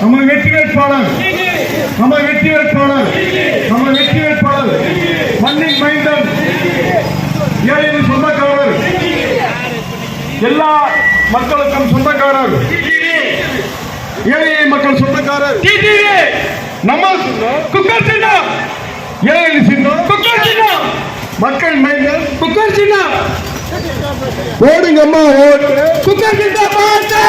நம்ம வெற்றி வேட்பாளர். நம்ம வெற்றி வேட்பாளர். நம்ம வெற்றி வேட்பாளர். மண்ணின் மைந்தன். ஏழையின் சொந்தக்காரர். எல்லா மக்களுக்கும் சொந்தக்காரர். ஏழை மக்கள் சொந்தக்காரர். நம்ம குக்கர் சின்னம் ஏழை சின்னம் குக்கர் சின்னம் மக்கள் மைந்தன். குக்கர் சின்னம் ஓடுங்க அம்மா ஓட்டு. குக்கர் சின்னம் ஓட்டு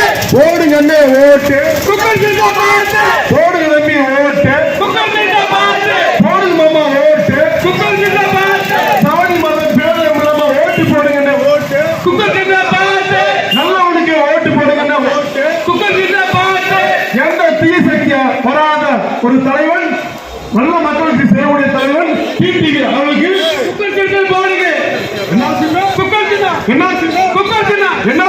ஓடுங்க அண்ணே ஓட்டு. குக்கர் சின்னம் ஓட்டு ஓடுங்க தம்பி ஓட்டு குக்கர் சின்னம் ஓட்டு போடுங்க மாமா ஓட்டு குக்கர் சின்னம் ஓட்டு சாணி மதம் பேர் இல்லாம ஓட்டு போடுங்க அண்ணே ஓட்டு குக்கர் சின்னம் ஓட்டு நல்லவனுக்கு ஓட்டு போடுங்க அண்ணே ஓட்டு குக்கர் சின்னம் ஓட்டு எந்த தீய சக்தியா வராத ஒரு தலைவன் நல்ல மக்களுக்கு செய்யக்கூடிய தலைவன் டிடிவி அவர்களுக்கு குக்கர் சின்னம் போடுங்க என்ன சின்னம் குக்கர் சின்னம் என்ன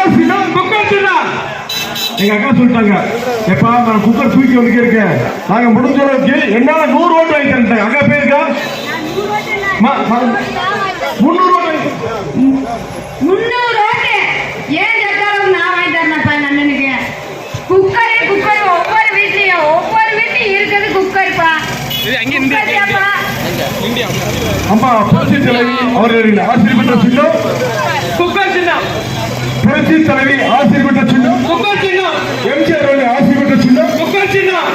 எங்க அக்கா சொல்லிட்டாங்க எப்பா நான் குக்கர் தூக்கி வந்து இருக்கேன் நாங்க முடிஞ்ச அளவுக்கு என்னால நூறு ஓட்டு வாங்கி அக்கா பேருக்கா முந்நூறு ஓட்டு முன்னூறு ஓட்டு ஏன் நான் வாங்கி தரேன்ப்பா அண்ணனுக்கு குக்கர் குக்கர் ஒவ்வொரு வீட்லயும் ஒவ்வொரு வீட்லயும் இருக்குது குக்கர்ப்பா அம்மா புரட்சி தலைவி அவர்களின் ஆசிரியர் குக்கர் சின்னம். புரட்சி தலைவி ஆசிரியர் சின்னம். குக்கர் சின்னம். எம்ஜிஆர் அவர்கள் ஆசிரியர் சின்னம். குக்கர் சின்னம்.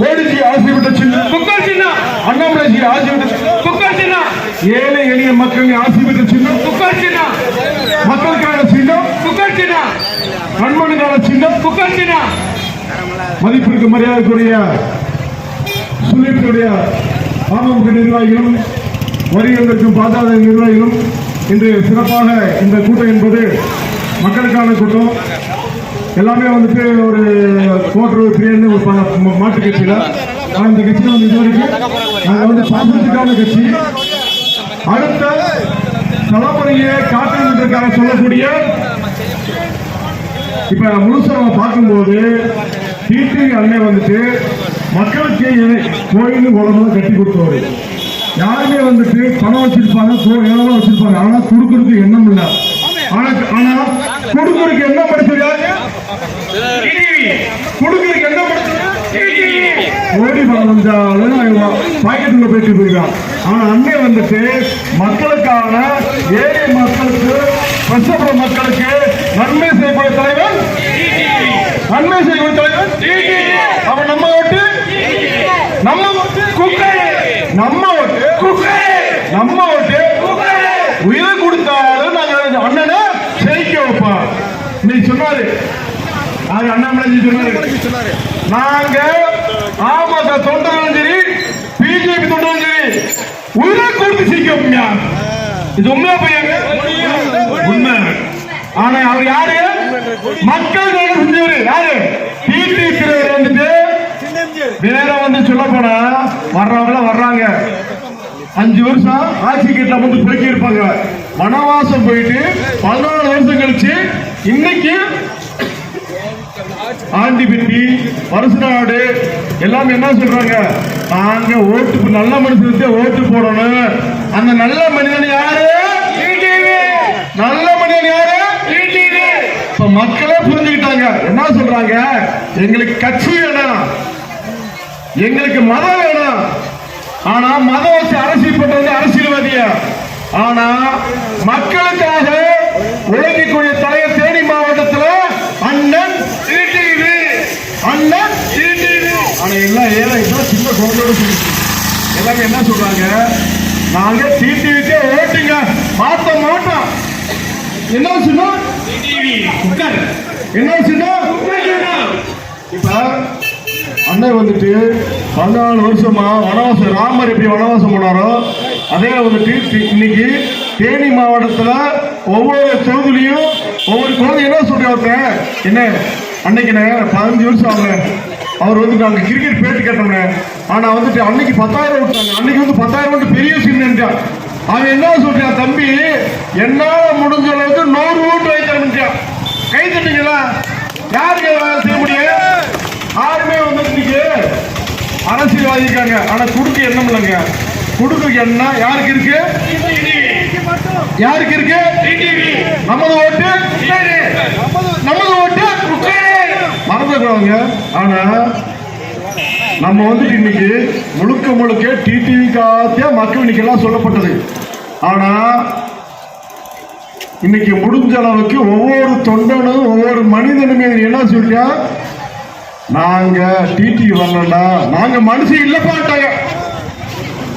மோடிஜி ஆசிரியர் சின்னம். குக்கர் சின்னம். அண்ணாமலைஜி ஆசிரியர் குக்கர் சின்னம். ஏழை எளிய மக்களின் ஆசிரியர் சின்னம். குக்கர் சின்னம். மக்களுக்கான சின்னம். குக்கர் சின்னம். சின்னம். குக்கர் சின்னம். மதிப்பிற்கு மரியாதைக்குரிய சுனிலுடைய அமமுக நிர்வாகிகளும் வரிகளுக்கும் பாதாள நிர்வாகிகளும் இன்று சிறப்பாக இந்த கூட்டம் என்பது மக்களுக்கான கூட்டம். எல்லாமே வந்துட்டு ஒரு கோட்டர் பிரியன்னு ஒரு மாட்டு கட்சியில் ஆனால் இந்த கட்சியில் வந்து இது வரைக்கும் நாங்கள் வந்து பாசத்துக்கான கட்சி. அடுத்த தலைமுறையை காட்டுறதுக்காக சொல்லக்கூடிய இப்ப முழுசா நம்ம பார்க்கும்போது டிடி அண்ணன் வந்துட்டு மக்களுக்கு கோயில் குளம்லாம் கட்டி கொடுத்தவர். யாருமே வந்துட்டு பணம் வச்சிருப்பாங்க கோ- நிலம் வச்சிருப்பாங்க. ஆனா கொடுக்கறதுக்கு எண்ணம் இல்ல. ஆனா ஆனா கொடுக்கறதுக்கு என்ன படிச்சது யாரு? கொடுக்கறதுக்கு என்ன படிச்சது? கோடி பணம் வந்தாலும் பாக்கெட்டுல போயிட்டு போயிருக்கான் ஆனா அண்ணன் வந்துட்டு மக்களுக்கான ஏழை மக்களுக்கு கஷ்டப்படுற மக்களுக்கு நன்மை செய்யக்கூடிய தலைவன் நன்மை செய்யக்கூடிய தலைவன் அவன் நம்ம ஓட்டு நம்ம ஓட்டு குக்கை நம்ம நம்ம ஓட்டு உயிரை கொடுத்தாலும் நாங்க அண்ணனை ஜெயிக்க வைப்போம். இன்னைக்கு சொன்னாரு. அது அண்ணாமலை சொன்னாரு. நாங்க ஆமாக்க தொண்டர்களும் சரி பிஜேபி தொண்டர்களும் சரி உயிரை கொடுத்து சீக்கிரம் இது உண்மையா பையங்க உண்மை. ஆனா அவர் யாரு? மக்கள் செஞ்சவர். யாரு? டிடி வந்துட்டு வேற வந்து சொல்ல போனா வர்றவங்கள வர்றாங்க. அஞ்சு வருஷம் ஆட்சி கிட்ட வந்து போய்க்கு இருப்பாங்க வனவாசம் போயிட்டு பதினாலு வருஷம் கழிச்சு இன்னைக்கு ஆண்டிபட்டி பரசுநாடு எல்லாமே என்ன சொல்றாங்க? நாங்க ஓட்டு நல்ல மனுஷனுக்கு ஓட்டு போடணும். அந்த நல்ல மனிதன் யாரு? நல்ல மனிதன் யாரு? இப்ப மக்களே புரிஞ்சுக்கிட்டாங்க. என்ன சொல்றாங்க? எங்களுக்கு கட்சி வேணும். எங்களுக்கு மதம் வேணும். ஆனா மதம் வச்சு அரசியல் பண்றது அரசியல்வாதிய? ஆனா மக்களுக்காக உழைக்கக்கூடிய தலைவர் தேனி மாவட்டத்துல அண்ணன் அண்ணன் ஆனா எல்லாம் ஏழை சின்ன குழந்தையோட எல்லாமே என்ன சொல்றாங்க? நாங்க டிடிவிக்கே ஓட்டுங்க. மாத்த மாட்டோம். என்ன சொன்னோம் குக்கர் என்ன சொன்னோம் இப்ப அண்ணன் வந்துட்டு பதினாலு வருஷமா வனவாசம் ராமர் எப்படி வனவாசம் போனாரோ அதே வந்துட்டு இன்னைக்கு தேனி மாவட்டத்துல ஒவ்வொரு தொகுதியிலையும் ஒவ்வொரு குழந்தை என்ன சொல்றாங்க என்ன? அன்னைக்குண்ணே பதினஞ்சு வருஷம் அவங்க அவர் வந்து நாங்க கிரிக்கெட் பேட்டு கேட்டோம்னே ஆனா வந்துட்டு அன்னைக்கு பத்தாயிரம் விட்டாங்க அன்னைக்கு வந்து பத்தாயிரம் வந்து பெரிய விஷயம் அவன் என்ன சொல்றான் தம்பி என்னால முடிஞ்ச அளவுக்கு நூறு ஓட்டு வைக்கிறான் கை தட்டுங்களா? யாருக்கு வேலை செய்ய முடியும்? யாருமே வந்து இன்னைக்கு அரசியல்வாதி இருக்காங்க ஆனா குடுக்கு எண்ணம் இல்லைங்க. குடுக்கு எண்ணம் யாருக்கு இருக்கு? யாருக்கு இருக்கு? நமது ஓட்டு? நமது ஓட்டு மறந்துடுவாங்க ஆனா நம்ம வந்துட்டு இன்னைக்கு முழுக்க முழுக்க டிடிவிக்காத்தியா மக்கள் இன்னைக்கு எல்லாம் சொல்லப்பட்டது. ஆனா இன்னைக்கு முடிஞ்ச அளவுக்கு ஒவ்வொரு தொண்டனும் ஒவ்வொரு மனிதனுமே என்ன சொல்லிட்டா? நாங்க டிடி வரலடா நாங்க மனுஷன் இல்லப்பாட்டாங்க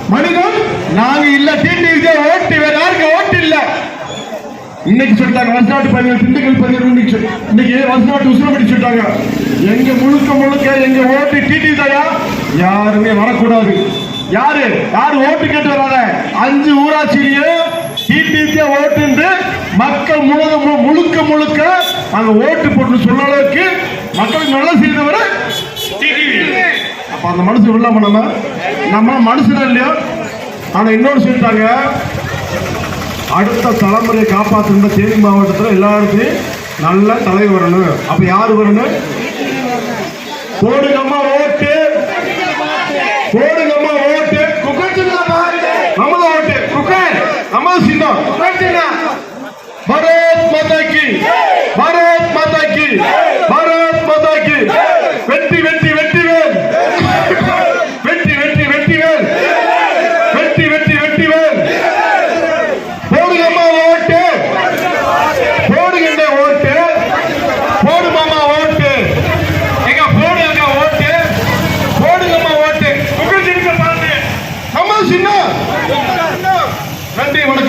மனிதன்? நாங்க இல்ல டிடி ஓட்டு வேற யாருக்கு? ஓட்டு இல்ல. இன்னைக்கு சொல்லிட்டாங்க வசநாட்டு பதினேழு திண்டுக்கல் பதினேழு இன்னைக்கு வசநாட்டு உசுரப்படி சொல்லிட்டாங்க. எங்க முழுக்க முழுக்க எங்க ஓட்டு டிடி தாயா? யாருமே வரக்கூடாது. யாரு? யாரு ஓட்டு கேட்டு வராத? அஞ்சு ஊராட்சியிலையும் டிடிக்கே ஓட்டுண்டு மக்கள் முழுக்க மு- முழுக்க முழுக்க அங்க ஓட்டு போட்டு சொல்ல அளவுக்கு மக்களுக்கு நல்ல செய்தவர் அப்ப அந்த மனுஷன் விடலாமா நம்ம? நம்ம மனுஷன் இல்லையா? ஆனா இன்னொரு சொல்லிட்டாங்க அடுத்த தலைமுறையை காப்பாற்றுகின்ற தேனி மாவட்டத்தில் எல்லா இடத்துலையும் நல்ல தலைவர் வரணும். அப்ப யாரு வரணும்? போடுங்கம்மா ஓட்டு. போடுங்கம்மா ஓட்டு. குக்கர் நம்மள ஓட்டு. குக்கர் நம்ம சின்னம். குக்கர் சின்னம் ¡Vamos!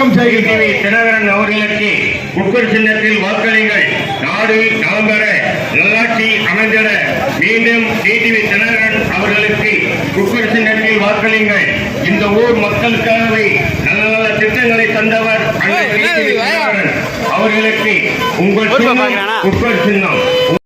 டிடிவி தினகரன் அவர்களுக்கு குக்கர் சின்னத்தில் வாக்களிங்கள் நாடு பெற நல்லாட்சி அமைந்திட மீண்டும் டிடிவி தினகரன் அவர்களுக்கு குக்கர் சின்னத்தில் வாக்களிங்கள் இந்த ஊர் மக்களுக்காகவே நல்ல நல்ல திட்டங்களை தந்தவர் அவர்களுக்கு உங்கள் சின்னம் குக்கர் சின்னம்.